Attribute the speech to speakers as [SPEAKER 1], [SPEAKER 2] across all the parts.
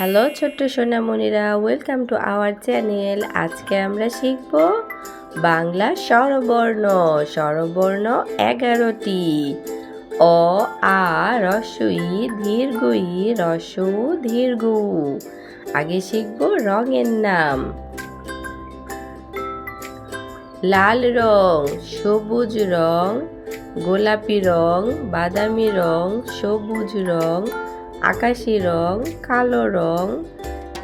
[SPEAKER 1] Hello ছোট্ট সোনামণিরা welcome to our channel আজকে আমরা শিখব বাংলা স্বরবর্ণ। স্বরবর্ণ এগারোটি। অ, আ রসই দীর্ঘই রস দীর্ঘ আগে শিখব রঙের নাম। লাল রং, সবুজ রং, গোলাপি রং, বাদামি রং, সবুজ রং আকাশি রং, কালো রং,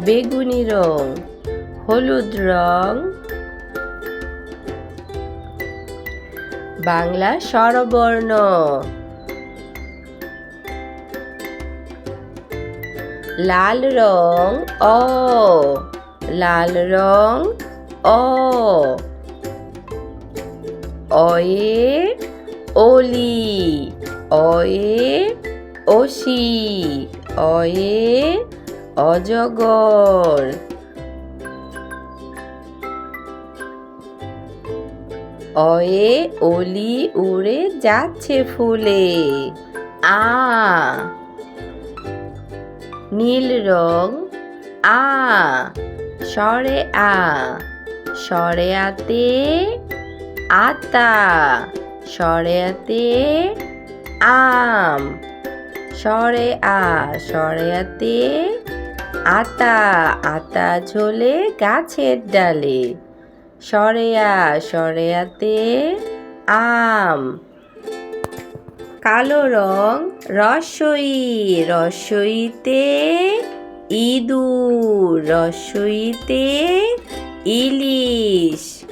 [SPEAKER 1] বেগুনি রং, হলুদ রং। বাংলা স্বরবর্ণ। লাল রং, অ। লাল রং, অ। অয়ে, অলি। অয়ে অসি, অয়ে, অজগর। অয়ে, অলি উড়ে যাচ্ছে ফুলে। আ, নীল রং, আ, সরে আ, সরে আতে আতা, সরে আতে আম। সরে আ, সরে আতে, আতা আতা ঝোলে গাছের ডালে। সরেয়া সরেয়াতে আম। কালো রং রসই, রসইতে ইঁদুর, রসইতে ইলিশ,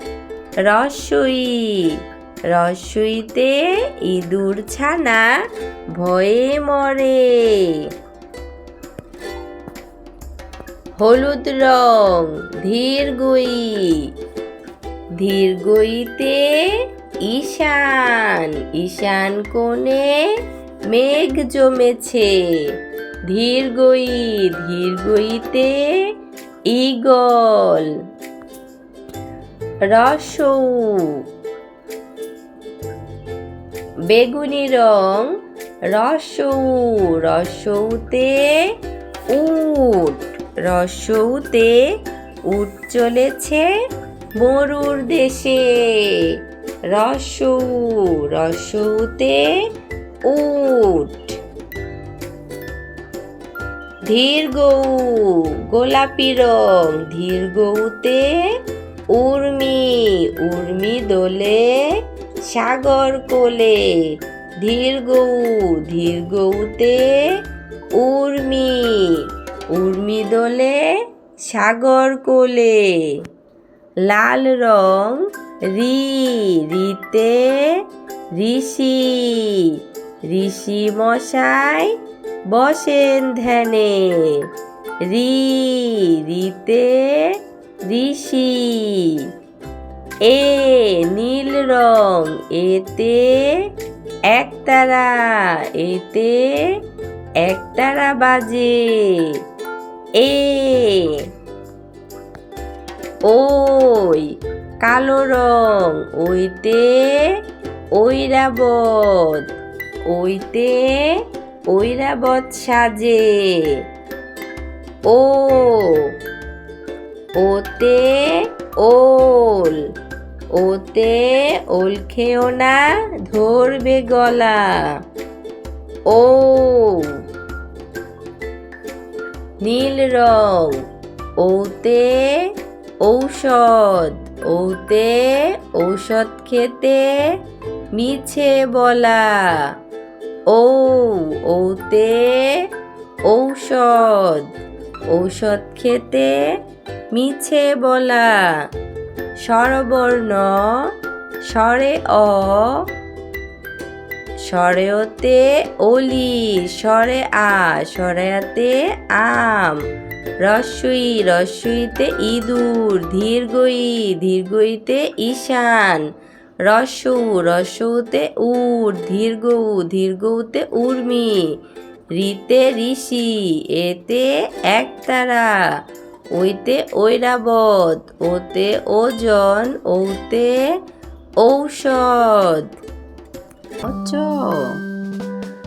[SPEAKER 1] রসই রসইতে ইঁদুর ছানা ভয়ে মরে। হলুদ রং ধীরগই ধীরগইতে ঈশান ঈশান কোণে মেঘ জমেছে। ধীরগই ধীরগইতে ঈগল। রসৌ বেগুনি রং, রসৌ, রসৌতে উট রসৌতে উট চলেছে মরুর দেশে। রসৌ, রসৌতে উট। ধীরগৌ, গোলাপি রং, ধীরগৌতে উর্মি উর্মি দোলে সাগর কোলে। ধীর গৌ ধীর গৌতে উর্মি। উর্মি দোলে সাগর কোলে। লাল রং রি রিতে ঋষি। ঋষি মশাই বসেন ধ্যানে। রি রিতে ঋষি। এ নীল রং, এতে একতারা এতে একতারা বাজে। এ ওই কালো রং, ওইতে ঐরাবত ওইতে ঐরাবত সাজে। ও, ওতে ওল ওতে ওল খেও না, ধরবে গলা। ও। নীল রং, ওতে ঔষধ ওতে ঔষধ খেতে মিছে বলা। ও, ওতে ঔষধ ঔষধ খেতে মিছে বলা। স্বরবর্ণ, স্বরে অ স্বরেওতে অলি, স্বরে আ স্বরেয়াতে আম রস্বই রস্বইতে ইঁদুর ধীরগই ধীরগইতে ঈশান রস্যৌ রস্যৌতে উট ধীরগৌ ধীরগৌতে উর্মি রিতে ঋষি, এতে একতারা ওইতে ঐরাবত, ওতে ওজন, ওতে ঔষধ। অচ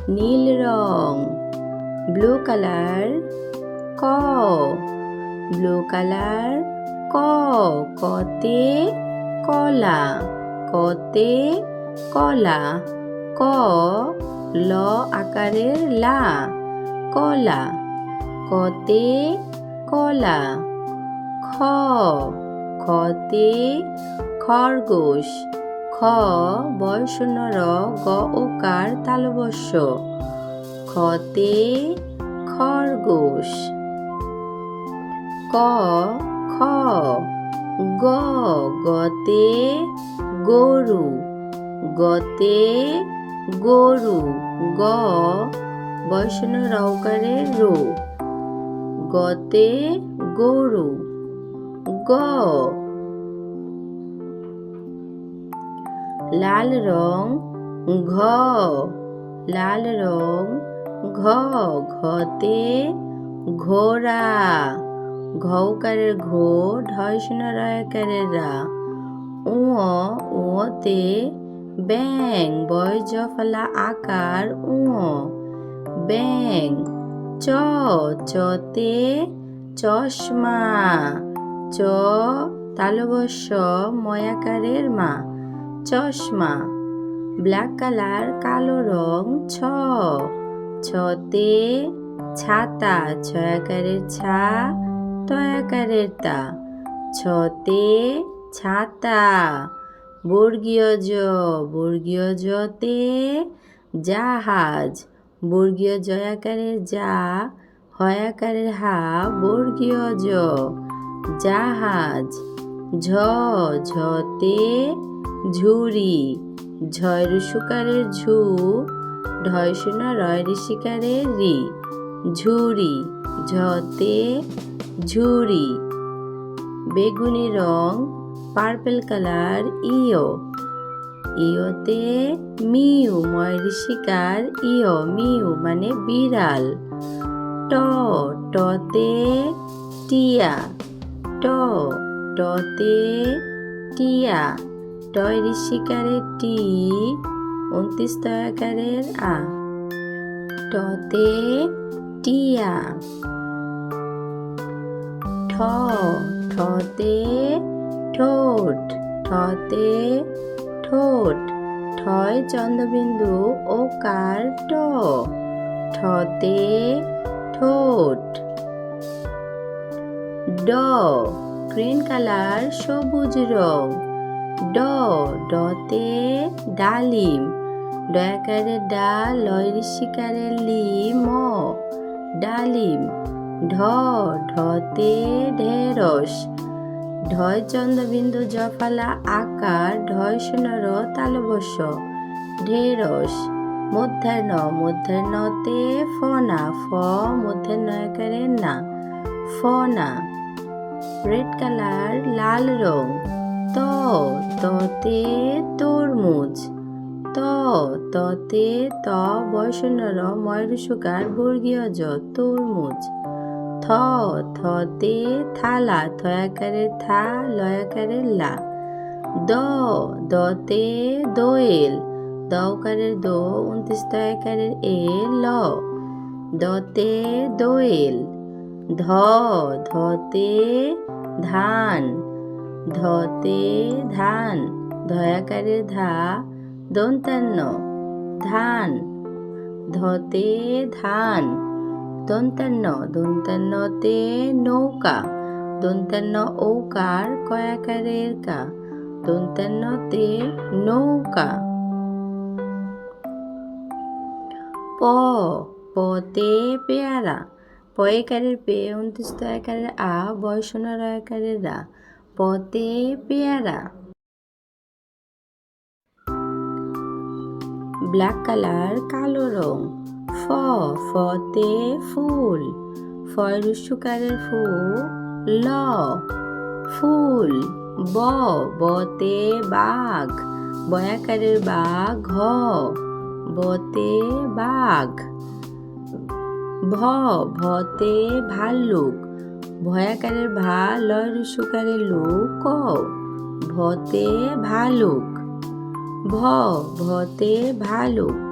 [SPEAKER 1] নীল রং, ব্লু কালার ক, ব্লু কালার ক, কতে কলা কতে কলা, ক, ল আকারের লা, কলা, কতে কলা, খ খতে খরগোশ, খ বয়শূন্য র, গ ওকার তালবস্য খতে খরগোশ, ক, খ, গ, গতে গরু গতে গরু, গ বয়সন রৌকারে রো। গতে গরু। গ। লাল রং ঘ। লাল রং ঘ। ঘতে ঘোড়া। ঘৌকারের ঘো ঢয়সন রয়কারের রা। উঁ উঁতে ব্যাং বয় জফলা আকার উঁ ব্যাং চ, চতে চশমা, চ তালবস্য ময়াকারের মা, চশমা, ব্ল্যাক কালার, কালো রং, ছ, ছতে ছাতা, ছয়াকারের ছা, তয়াকারের তা, ছতে ছাতা, বর্গীয় জ, বর্গীয় জতে জাহাজ বর্গীয় জয়াকারের যা, হয়াকারের হা, বর্গীয় জ, জাহাজ, ঝ, ঝতে ঝুড়ি ঝয় ঋষুকারের ঝু, ঢয়সোনা রয় ঋষিকারের রি, ঝুড়ি, ঝতে ঝুড়ি, বেগুনি রং, পার্পেল কালার ইও ইওতে মিউ ময় ঋষিকার ইও মিউ মানে বিড়াল। ট, টতে টিয়া। ট, টতে টিয়া। টয় ঋষিকারের টি, উনত্রিশ তয়াকারের আ। টতে টিয়া। ঠ, ঠতে ঠোঁট। ঠতে ঠোঁট। ঠয় চন্দ্রবিন্দু ও কার ঠতে ঠোঁট। ড, গ্রিন কালার, সবুজ রং। ড, ডতে ডালিম। ডয়াকারে ডা লয় ঋষিকারে লি ম, ডালিম। ঢ, ঢতে ঢেরস ঢয় চন্দ্রবিন্দু জফালা আকার, ঢয় সোনার তালবস্য ঢেরস মধ্যাহ্ন মধ্যাহ্নতে ফনা ফ মধ্যাহ্ন আকারে না ফনা রেড কালার, লাল রং, ত ততে তরমুজ, ত ততে ত বয়সনর ময়ূরসুকার বর্গীয় জ তরমুজ। থ থতে থালা থয়াকারে থা লয়াকারে লা দ দতে দোয়েল দকারের দো, উনত্রিশ তয়াকারের এ, ল। দ দতে দোয়েল, ধ ধতে ধান ধতে ধান ধয়াকারের ধা, দন্তান্ন, ধান ধতে ধান। দন্তান্ন, দন্তান্নতে নৌকা, দন্তান্ন ঔকার কয়াকারের কা, দন্তান্নতে নৌকা। প, পতে পেয়ারা, পয়েকারের পে উনত্রিশ তয়াকারের আ, বয়সনার আকারের রা, পতে পেয়ারা। ব্ল্যাক কালার, কালো রং। ফ ফতে ফুল। ফয় রুসুকারের ফু, ল। ফুল, ব বতে বাঘ। বয়াকারের বা ঘ। বতে বাঘ। ভ ভতে ভাল্লুক। ভয়াকারের ভা লয় রুসুকারের লু, ক। ভতে ভালুক ভ ভতে ভালুক